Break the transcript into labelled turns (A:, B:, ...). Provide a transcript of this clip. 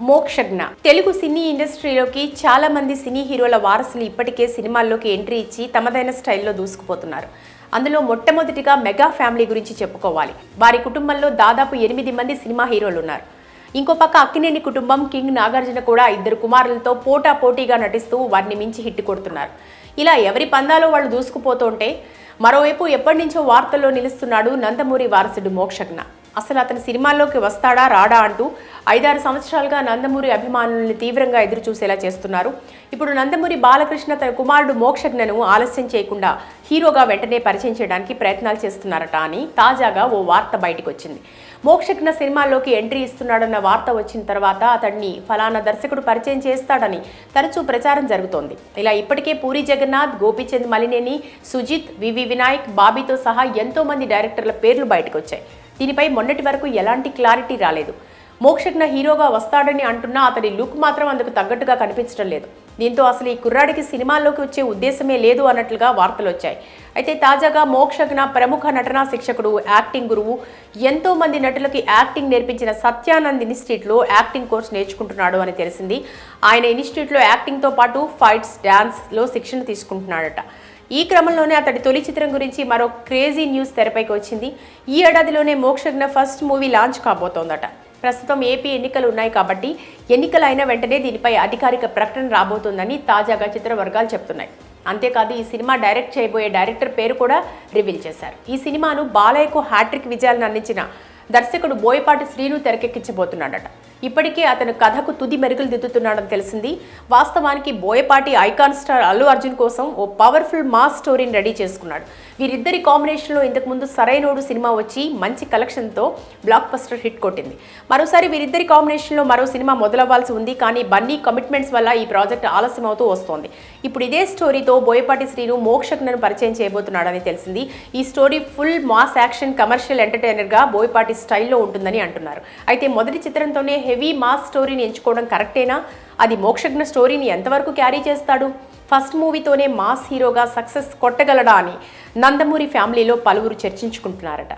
A: మోక్షజ్ఞ. తెలుగు సినీ ఇండస్ట్రీలోకి చాలా మంది సినీ హీరోల వారసులు ఇప్పటికే సినిమాల్లోకి ఎంట్రీ ఇచ్చి తమదైన స్టైల్లో దూసుకుపోతున్నారు. అందులో మొట్టమొదటిగా మెగా ఫ్యామిలీ గురించి చెప్పుకోవాలి. వారి కుటుంబంలో దాదాపు ఎనిమిది మంది సినిమా హీరోలు ఉన్నారు ఇంకో పక్క అక్కినేని కుటుంబం కింగ్ నాగార్జున కూడా ఇద్దరు కుమారులతో పోటా పోటీగా నటిస్తూ వారిని మించి హిట్ కొడుతున్నారు. ఇలా ఎవరి పందాలో వాళ్ళు దూసుకుపోతుంటే మరోవైపు ఎప్పటి నుంచో వార్తల్లో నిలుస్తున్నాడు నందమూరి వారసుడు మోక్షజ్ఞ. అసలు అతను సినిమాల్లోకి వస్తాడా రాడా అంటూ ఐదారు సంవత్సరాలుగా నందమూరి అభిమానుల్ని తీవ్రంగా ఎదురు చూసేలా చేస్తున్నారు. ఇప్పుడు నందమూరి బాలకృష్ణ తన కుమారుడు మోక్షజ్ఞను ఆలస్యం చేయకుండా హీరోగా వెంటనే పరిచయం చేయడానికి ప్రయత్నాలు చేస్తున్నారట అని తాజాగా ఓ వార్త బయటకు వచ్చింది మోక్షజ్ఞ సినిమాల్లోకి ఎంట్రీ ఇస్తున్నాడన్న వార్త వచ్చిన తర్వాత అతన్ని ఫలానా దర్శకుడు పరిచయం చేస్తాడని తరచూ ప్రచారం జరుగుతోంది. ఇలా ఇప్పటికే పూరి జగన్నాథ్ గోపీచంద్ మలినేని సుజిత్ వివి వినాయక్ బాబీతో సహా ఎంతో మంది డైరెక్టర్ల పేర్లు బయటకు వచ్చాయి దీనిపై మొన్నటి వరకు ఎలాంటి క్లారిటీ రాలేదు. మోక్షజ్ఞ హీరోగా వస్తాడని అంటున్నా అతడి లుక్ మాత్రం అందుకు తగ్గట్టుగా కనిపించడం లేదు. దీంతో అసలు ఈ కుర్రాడికి సినిమాల్లోకి వచ్చే ఉద్దేశమే లేదు అన్నట్లుగా వార్తలు వచ్చాయి. అయితే తాజాగా మోక్షజ్ఞ ప్రముఖ నటనా శిక్షకుడు యాక్టింగ్ గురువు ఎంతో మంది నటులకి యాక్టింగ్ నేర్పించిన సత్యానంద్ ఇన్స్టిట్యూట్లో యాక్టింగ్ కోర్స్ నేర్చుకుంటున్నాడు అని తెలిసింది. ఆయన ఇన్స్టిట్యూట్లో యాక్టింగ్తో పాటు ఫైట్స్ డ్యాన్స్లో శిక్షణ తీసుకుంటున్నాడట. ఈ క్రమంలోనే అతడి తొలి చిత్రం గురించి మరో క్రేజీ న్యూస్ తెరపైకి వచ్చింది. ఈ ఏడాదిలోనే మోక్షజ్ఞ ఫస్ట్ మూవీ లాంచ్ కాబోతోందట. ప్రస్తుతం ఏపీ ఎన్నికలు ఉన్నాయి కాబట్టి ఎన్నికలు అయిన వెంటనే దీనిపై అధికారిక ప్రకటన రాబోతోందని తాజాగా చిత్ర వర్గాలు చెప్తున్నాయి. అంతేకాదు ఈ సినిమా డైరెక్ట్ చేయబోయే డైరెక్టర్ పేరు కూడా రివీల్ చేశారు. ఈ సినిమాను బాలయ్యకు హ్యాట్రిక్ విజయాలను అందించిన దర్శకుడు బోయపాటి శ్రీను తెరకెక్కించబోతున్నాడట. ఇప్పటికే అతను కథకు తుది మెరుగులు దిద్దుతున్నాడని తెలిసింది. వాస్తవానికి బోయపాటి ఐకాన్ స్టార్ అల్లు అర్జున్ కోసం ఓ పవర్ఫుల్ మాస్ స్టోరీని రెడీ చేసుకున్నాడు. వీరిద్దరి కాంబినేషన్లో ఇంతకుముందు సరైనోడు సినిమా వచ్చి మంచి కలెక్షన్తో బ్లాక్ బస్టర్ హిట్ కొట్టింది. మరోసారి వీరిద్దరి కాంబినేషన్లో మరో సినిమా మొదలవ్వాల్సి ఉంది కానీ బన్నీ కమిట్మెంట్స్ వల్ల ఈ ప్రాజెక్ట్ ఆలస్యం అవుతూ వస్తోంది. ఇప్పుడు ఇదే స్టోరీతో బోయపాటి శ్రీను మోక్షజ్ఞను పరిచయం చేయబోతున్నాడని తెలిసింది. ఈ story full mass action commercial ఎంటర్టైనర్గా Boyapati స్టైల్లో ఉంటుందని అంటున్నారు. అయితే మొదటి చిత్రంతోనే హెవీ మాస్ స్టోరీని ఎంచుకోవడం కరెక్టేనా? అది మోక్షజ్ఞ స్టోరీని ఎంతవరకు క్యారీ చేస్తాడు? ఫస్ట్ మూవీతోనే మాస్ హీరోగా సక్సెస్ కొట్టగలడా అని నందమూరి ఫ్యామిలీలో పలువురు చర్చించుకుంటున్నారట.